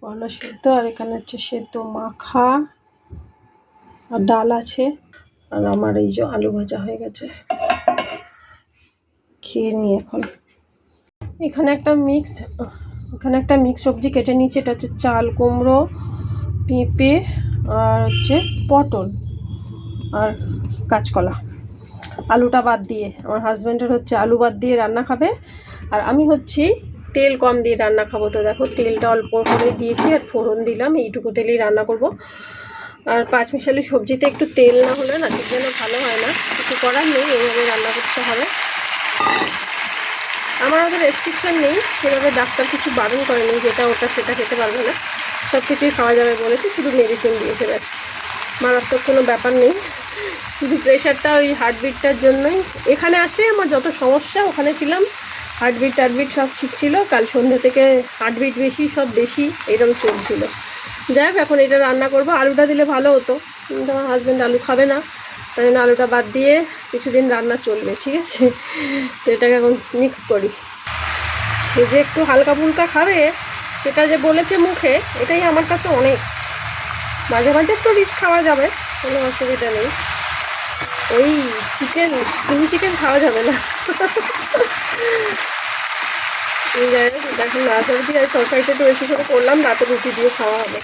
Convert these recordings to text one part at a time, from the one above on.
করলা সেদ্ধ। আর এখানে হচ্ছে সেদ্ধ মাখা আর ডাল আছে। আর আমার এই যে আলু ভাজা হয়ে গেছে। খেয়ে নি এখন। এখানে একটা মিক্স এখানে একটা মিক্স সবজি কেটে নিয়েছি। এটা হচ্ছে চাল, কুমড়ো, পেঁপে আর হচ্ছে পটল আর কাঁচকলা। আলুটা বাদ দিয়ে, আমার হাজব্যান্ডের হচ্ছে আলু বাদ দিয়ে রান্না খাবে। আর আমি হচ্ছি তেল কম দিয়ে রান্না খাব। তো দেখো, তেলটা অল্প করে দিয়েছি আর ফোড়ন দিলাম, এইটুকু তেলেই রান্না করব। আর পাঁচ মিশালি সবজিতে একটু তেল না হলে না ঠিক যেন ভালো হয় না। কিছু করার নেই, এইভাবে রান্না করতে হবে। আমার ওদের রেস্ট্রিকশন নেই, সেভাবে ডাক্তার কিছু বারণ করেনি যেটা ওটা, সেটা খেতে পারবে না। সব কিছুই খাওয়া যাবে বলেছে, শুধু মেডিসিন দিয়েছে ব্যাস। মারাত্মক কোনো ব্যাপার নেই। শুধু প্রেশারটা ওই হার্টবিটটার জন্যই। এখানে আসলে আমার যত সমস্যা, ওখানে ছিলাম। হার্টবিট টার্টবিট সব ঠিক ছিল। কাল সন্ধ্যা থেকে হার্টবিট বেশি, সব বেশি এরকম চলছিল। যাই হোক, এখন এটা রান্না করব। আলুটা দিলে ভালো হতো। কিন্তু আমার হাজব্যান্ড আলু খাবে না। তাই জন্য আলুটা বাদ দিয়ে কিছুদিন রান্না চলবে, ঠিক আছে? তো এটাকে এখন মিক্স করি। যে একটু হালকা ফুলকা খাবে, সেটা যে বলেছে মুখে, এটাই আমার কাছে অনেক। মাঝে মাঝে একটু রিচ খাওয়া যাবে, কোনো অসুবিধা নেই। ওই চিকেন স্কিন চিকেন খাওয়া যাবে না। যাই রাত অবধি আর তরকারিটা একটু বেশি করে করলাম, রাতে রুটি দিয়ে খাওয়া হবে।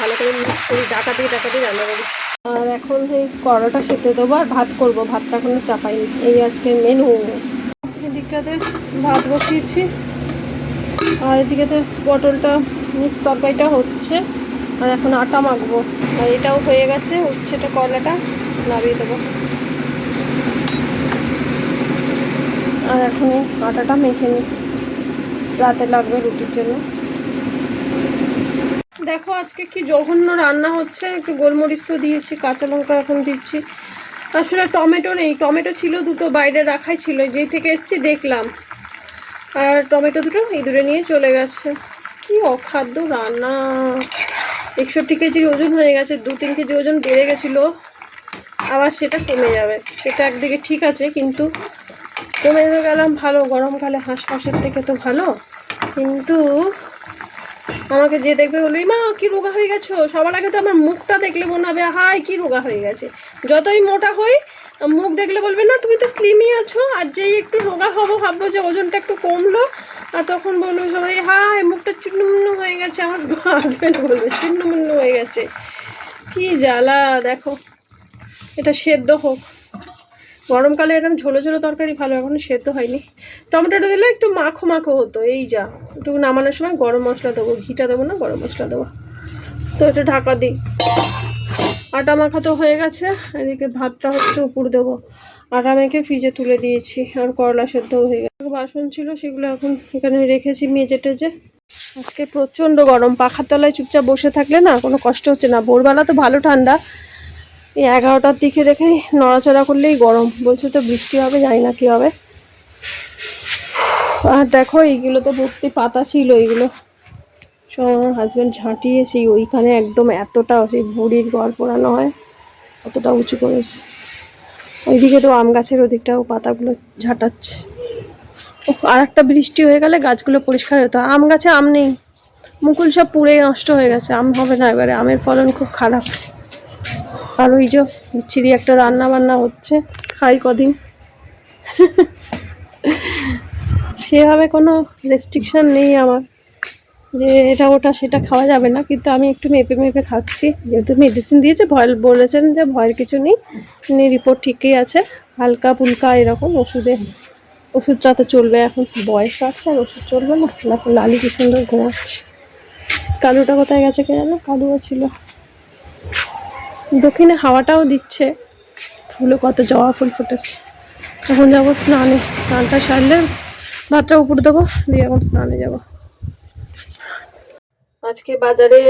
ভালো করে মিক্স করি ডাকা দিয়ে ডাকা দিয়ে রান্না করি। আর এখন এই কড়াটা সেটে দেবো আর ভাত করব, ভাতটা এখনও চাপাইনি এই আজকে মেনু এদিকটাতে ভাত বসিয়েছি, আর এদিকেতে পটলটা মিক্স তরকারিটা হচ্ছে, আর এখন আটা মাখবো। আর এটাও হয়ে গেছে, উচ্ছেটা করলাটা নামিয়ে দেবো। আর এখন আটাটা মেখে নিই রাতে লাগবে রুটির জন্য। দেখো, আজকে কি জঘন্য রান্না হচ্ছে। একটু গোলমরিচ তো দিয়েছি, কাঁচা লঙ্কা এখন দিচ্ছি। আসলে টমেটো নেই। টমেটো ছিল দুটো, বাইরে রাখাই ছিল। যেই থেকে এসছি, দেখলাম। আর টমেটো দুটো ইঁদুরে নিয়ে চলে গেছে। কি অখাদ্য রান্না। একষট্টি কেজির ওজন হয়ে গেছে, দু তিন কেজি ওজন বেড়ে গেছিল। আবার সেটা কমে যাবে। সেটা একদিকে ঠিক আছে, কিন্তু কমে গেলাম, ভালো। গরমকালে হাঁস ফাঁসের থেকে তো ভালো। কিন্তু আমাকে যে দেখবে বলবে, মা, কি রোগা হয়ে গেছো? সবার আগে তো আমার মুখটা দেখলে মনে হবে হাই কি রোগা হয়ে গেছে। যতই মোটা হই, মুখ দেখলে বলবে, না, তুমি তো স্লিমই আছো। আর যেই একটু রোগা হব, ভাববো যে ওজনটা একটু কমলো, আর তখন বলবে সবাই হাই মুখটা চুন্নমুন্ন হয়ে গেছে। আমার হাজব্যান্ড বলবে, চুন্নমুন্ন হয়ে গেছে। কি জ্বালা, দেখো। এটা সেদ্ধ হোক। গরমকালে এরকম ঝোলো ঝোলো তরকারি ভালো, এখনও সেদ্ধ হয়নি। টমেটোটা দিলে একটু মাখো মাখো হতো, এই যা। একটু নামানোর সময় গরম মশলা দেবো, ঘিটা দেবো না, গরম মশলা দেবো। তো এটা ঢাকা দিই। আটা মাখা তো হয়ে গেছে, এদিকে ভাতটা হচ্ছে উপর দেবো। আটা মেখে ফ্রিজে তুলে দিয়েছি, আর করলা সেদ্ধও হয়ে গেছে। বাসন ছিল সেগুলো এখন এখানে রেখেছি মেজে টেজে। আজকে প্রচণ্ড গরম, পাখার তলায় চুপচাপ বসে থাকলে না কোনো কষ্ট হচ্ছে না। ভোরবেলা তো ভালো ঠান্ডা এই এগারোটার দিকে দেখে নড়াচড়া করলেই গরম। বলছে তো বৃষ্টি হবে, জানি না কি হবে। আর দেখো এইগুলো তো ভর্তি পাতা ছিল এইগুলো। সব আমার হাজব্যান্ড ঝাঁটিয়ে সেই ওইখানে একদম এতটা সেই বুড়ির ঘর পোড়ানো হয়, অতটা উঁচু করেছে ওইদিকে তো আম গাছের ওদিকটাও পাতাগুলো ঝাঁটাচ্ছে। আর একটা বৃষ্টি হয়ে গেলে গাছগুলো পরিষ্কার হতো। আম গাছে আম নেই। মুকুল সব পুড়ে নষ্ট হয়ে গেছে। আম হবে না, এবারে আমের ফলন খুব খারাপ। আর ওই যে বিচ্ছিরি একটা রান্না বান্না হচ্ছে, খাই কদিন। সেভাবে কোনো রেস্ট্রিকশন নেই আমার, যে এটা ওটা সেটা খাওয়া যাবে না। কিন্তু আমি একটু মেপে মেপে খাচ্ছি। যেহেতু মেডিসিন দিয়েছে, ভয় বলেছেন যে ভয়ের কিছু নেই। রিপোর্ট ঠিকই আছে। হালকা পুলকা এরকম ওষুধে, ওষুধটা তো চলবে এখন। বয়স আছে আর ওষুধ চলবে না। দেখো লালি কি সুন্দর ঘুমাচ্ছে। কালুটা কোথায় গেছে কে জানো? কালুও ছিল। দক্ষিণে হাওয়াটাও দিচ্ছে। ফুলে কত জবা ফুল ফুটেছে। এখন যাব স্নানে। স্নানটা সারলে ভাতটা উপর দেবো, দিয়ে এখন স্নানে যাব। আজকে বাজারে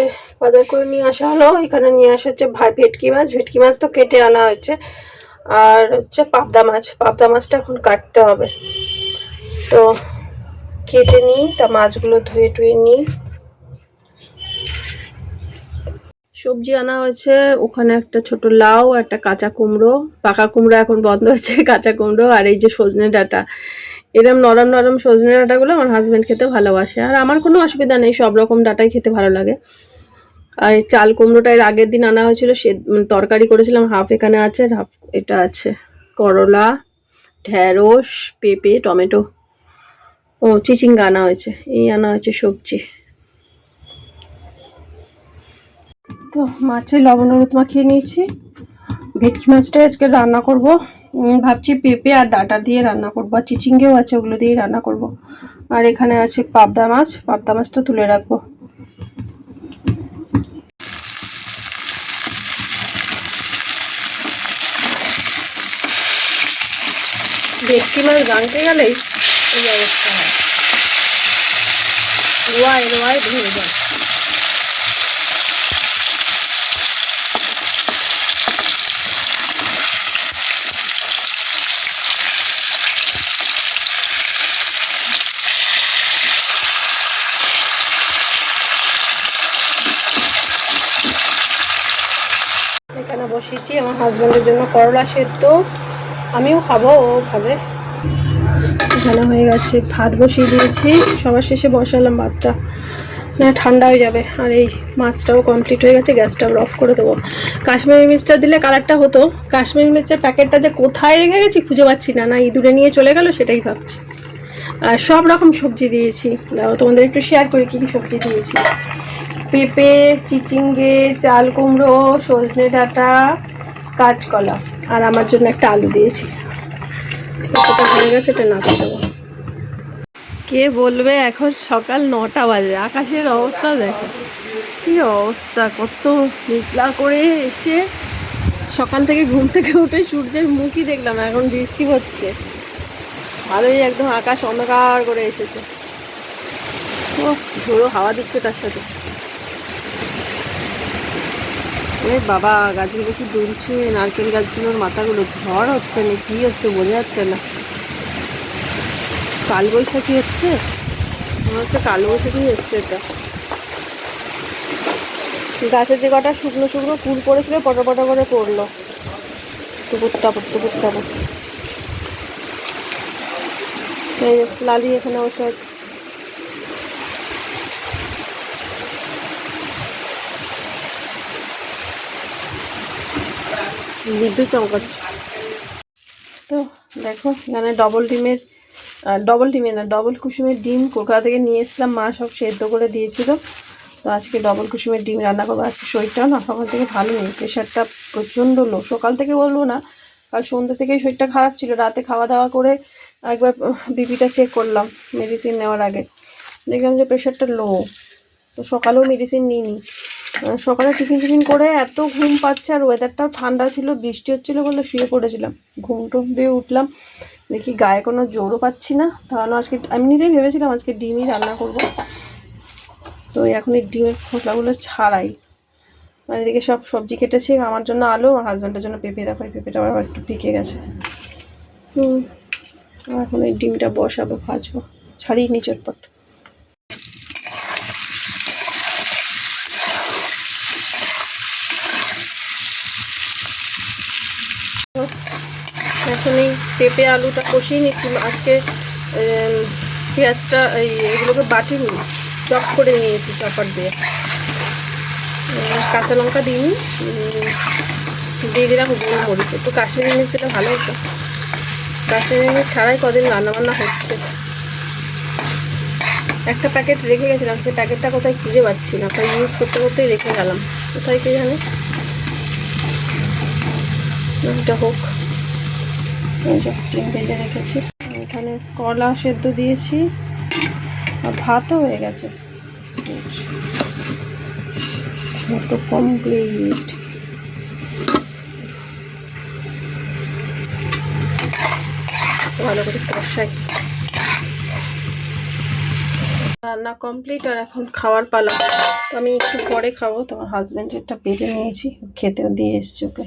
বাজার করে নিয়ে আসা হলো। এখানে নিয়ে আসা হচ্ছে ভাই ভেটকি মাছ। ভেটকি মাছ তো কেটে আনা হয়েছে। আর হচ্ছে পাবদা মাছ। পাবদা মাছটা এখন কাটতে হবে। তো কেটে নিই, তা মাছগুলো ধুয়ে টুয়ে নিই। সবজি আনা হয়েছে ওখানে একটা ছোট লাউ একটা কাঁচা কুমড়ো পাকা কুমড়ো এখন বন্ধ হয়েছে কাঁচা কুমড়ো আর এই যে সজনে ডাটা। এরম নরম নরম সজনে ডাঁটাগুলো আমার হাজব্যান্ড খেতে ভালোবাসে। আর আমার কোনো অসুবিধা নেই সব রকম ডাটাই খেতে ভালো লাগে। আর চাল কুমড়োটা এর আগের দিন আনা হয়েছিল সে উম, তরকারি করেছিলাম হাফ এখানে আছে আর হাফ এটা আছে। করলা ঢ্যাঁড়স পেঁপে টমেটো। ও চিচিঙ্গা আনা হয়েছে এই আনা হয়েছে সবজি। তো মাছে লবণ হলুদ মাখিয়ে নিয়েছি। ভেটকি মাছটা আজকে রান্না করব। ভাবছি পেঁপে আর ডাটা দিয়ে রান্না করব। আর চিচিঙ্গেও আছে, ওগুলো দিয়ে রান্না করব। আর এখানে আছে পাবদা মাছ। পাবদা মাছটা তুলে রাখব। ভেটকি মাছ রাঁধতে গেলেই এই অবস্থা হয়। রোয়ায় রোয়ায় ভেঙে যায়। এখানে আমার হাজব্যান্ডের জন্য করলা সেদ্ধ। আমিও খাব ও খাবে এখানে হয়ে গেছে, ভাত বসিয়ে দিয়েছি। সবার শেষে বসালাম ভাতটা। না, ঠান্ডা হয়ে যাবে। আর এই মাছটাও কমপ্লিট হয়ে গেছে, গ্যাসটা অফ করে দেবো। কাশ্মীরি মির্চটা দিলে কালারটা হতো। কাশ্মীরি মির্চের প্যাকেটটা যে কোথায় রেখে গেছি খুঁজে পাচ্ছি না। না, ইঁদুরে নিয়ে চলে গেল, সেটাই ভাবছি। আর সব রকম সবজি দিয়েছি। দাও, তোমাদের একটু শেয়ার করি কী কী সবজি দিয়েছি। পেঁপে, চিচিঙ্গে, চাল কুমড়ো, সজনে ডাঁটা কাঁচকলা আর আমার জন্য একটা আলু দিয়েছি। হয়ে গেছে, এটা নামিয়ে দেবো। কে বলবে, এখন সকাল নটা বাজে, আকাশের অবস্থা দেখো। কি অবস্থা, কত মেঘলা করে এসে সকাল থেকে ঘুম থেকে উঠে সূর্যের মুখই দেখলাম এখন বৃষ্টি হচ্ছে। ভালোই একদম আকাশ অন্ধকার করে এসেছে। ও ঝোড়ো হাওয়া দিচ্ছে তার সাথে। এ বাবা, গাছগুলো কি দুলছে? নারকেল গাছগুলোর মাথাগুলো ঝড় হচ্ছে না, কি হচ্ছে বোঝা যাচ্ছে না। কাল বৈশাখী হচ্ছে? মনে হচ্ছে কাল বৈশাখী হচ্ছে এটা। গাছের যে কটা শুকনো শুকনো ফুল পড়েছিল পটা পটা করে পড়ল। টুকুর টাপুর টুকুর টাপুর লালি এখানে বসে আছে। বিদ্যুৎ চমকাচ্ছে তো দেখো, এখানে ডবল ডিমের ডবল ডিমের না ডবল কুসুমের ডিম কলকাতা থেকে নিয়ে এসেছিলাম। মা সব সেদ্ধ করে দিয়েছিল। তো আজকে ডবল কুসুমের ডিম রান্না করব। আজকে শরীরটাও না সকাল থেকে ভালো নেই। প্রেশারটা প্রচণ্ড লো সকাল থেকে বলব না, কাল সন্ধ্যে থেকেই শরীরটা খারাপ ছিল। রাতে খাওয়া দাওয়া করে একবার বিপিটা চেক করলাম মেডিসিন নেওয়ার আগে। দেখলাম যে প্রেশারটা লো তো সকালেও মেডিসিন নিইনি। সকালে টিফিন টিফিন করে এত ঘুম পাচ্ছে আর ওয়েদারটাও ঠান্ডা ছিল, বৃষ্টি হচ্ছিল বলে শুয়ে পড়েছিলাম। ঘুম টুম দিয়ে উঠলাম, দেখি গায়ে কোনো জোরও পাচ্ছি না। তাহলে আজকে এমনিতেই ভেবেছিলাম আজকে ডিমই রান্না করব। তো এখন এই ডিমের খোসলাগুলো ছাড়াই। মানে এদিকে সব সবজি কেটেছি, আমার জন্য আলু আর হাজব্যান্ডের জন্য পেঁপে দেখো, এই পেঁপেটা আবার একটু পেকে গেছে। হুম, এখন এই ডিমটা বসাবো, ভাজবো, ছাড়িয়ে নি চটপট। এখন পেঁপে, আলুটা কষিয়ে নিচ্ছি। আজকে পেঁয়াজটা, এই, এগুলোকে বাটি নিই চপ করে নিয়েছি, চপার দিয়ে। কাঁচা লঙ্কা দিইনি দিয়ে দিলাম গোলমরিচ। একটু কাশ্মীরি মির্চ দিলে ভালো হতো। কাশ্মীরি মির্চ ছাড়াই কদিন রান্নাবান্না হচ্ছে। একটা প্যাকেট রেখে গেছিলাম, সেই প্যাকেটটা কোথায় খুঁজে পাচ্ছি না। তাই ইউজ করতে করতেই রেখে গেলাম। কোথায় কে জানে? এটা হোক। এই ভেজে রেখেছি। এখানে কলা সেদ্ধ দিয়েছি। আর ভাতও হয়ে গেছে। মতো কমপ্লিট ভালো রান্না কমপ্লিট আর এখন খাওয়ার পালা। আমি একটু পরে খাব। তোমার হাজব্যান্ড একটা পেটে নিয়েছি, খেতেও দিয়ে এসছি ওকে।